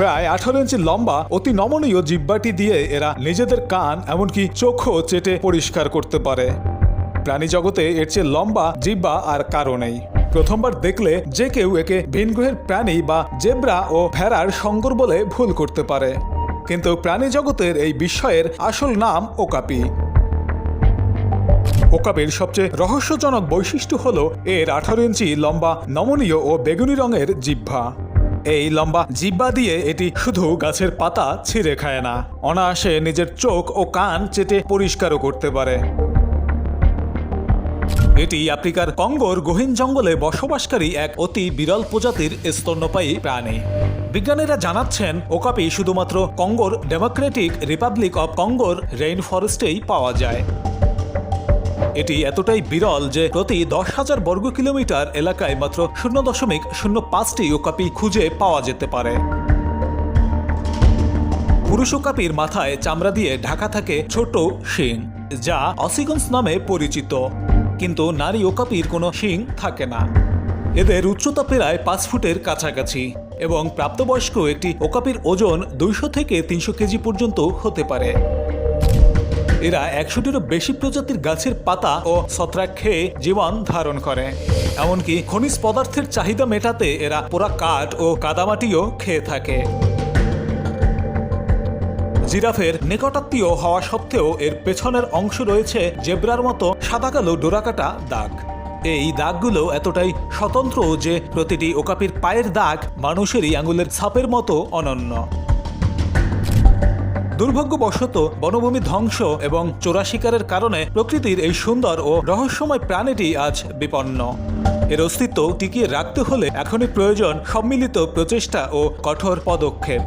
প্রায় আঠারো ইঞ্চি লম্বা, অতি নমনীয় জিব্বাটি দিয়ে এরা নিজেদের কান, এমনকি চোখও চেটে পরিষ্কার করতে পারে। প্রাণী জগতে এর চেয়ে লম্বা জিব্বা আর কারও নেই। প্রথমবার দেখলে যে কেউ একে ভিনগ্রহের প্রাণী বা জেব্রা ও ভেড়ার সঙ্গর বলে ভুল করতে পারে। কিন্তু প্রাণী জগতের এই বিস্ময়ের আসল নাম ওকাপি। ওকাপির সবচেয়ে রহস্যজনক বৈশিষ্ট্য হল এর আঠারো ইঞ্চি লম্বা, নমনীয় ও বেগুনি রঙের জিহ্বা এই লম্বা জিব্বা দিয়ে এটি শুধু গাছের পাতা ছিঁড়ে খায় না। অনায়াসে নিজের চোখ ও কান চেটে পরিষ্কারও করতে পারে। এটি আফ্রিকার কঙ্গোর গহীন জঙ্গলে বসবাসকারী এক অতি বিরল প্রজাতির স্তন্যপায়ী প্রাণী। বিজ্ঞানীরা জানাচ্ছেন, ওকাপি শুধুমাত্র কঙ্গোর ডেমোক্রেটিক রিপাবলিক অব কঙ্গোর রেইন ফরেস্টেই পাওয়া যায়। এটি এতটাই বিরল যে প্রতি দশ হাজার বর্গ কিলোমিটার এলাকায় মাত্র শূন্য দশমিক শূন্য পাঁচটি ওকাপি খুঁজে পাওয়া যেতে পারে। পুরুষ ওকাপির মাথায় চামড়া দিয়ে ঢাকা থাকে ছোট শিং, যা অসিগন্স নামে পরিচিত। কিন্তু নারী ওকাপির কোনো শিং থাকে না। এদের উচ্চতা প্রায় পাঁচ ফুটের কাছাকাছি এবং প্রাপ্তবয়স্ক একটি ওকাপির ওজন দুইশো থেকে তিনশো কেজি পর্যন্ত হতে পারে। এরা একশোটিরও বেশি প্রজাতির গাছের পাতা ও ছত্রাক খেয়ে জীবন ধারণ করে। এমনকি খনিজ পদার্থের চাহিদা মেটাতে এরা পোড়া কাঠ ও কাদামাটিও খেয়ে থাকে। জিরাফের নিকটাত্মীয় হওয়া সত্ত্বেও এর পেছনের অংশ রয়েছে জেব্রার মতো সাদা কালো ডোরাকাটা দাগ। এই দাগগুলো এতটাই স্বতন্ত্র যে প্রতিটি ওকাপির পায়ের দাগ মানুষেরই আঙুলের ছাপের মতো অনন্য। দুর্ভাগ্যবশত বনভূমি ধ্বংস এবং চোরা শিকারের কারণে প্রকৃতির এই সুন্দর ও রহস্যময় প্রাণীটি আজ বিপন্ন। এর অস্তিত্ব টিকিয়ে রাখতে হলে এখনই প্রয়োজন সম্মিলিত প্রচেষ্টা ও কঠোর পদক্ষেপ।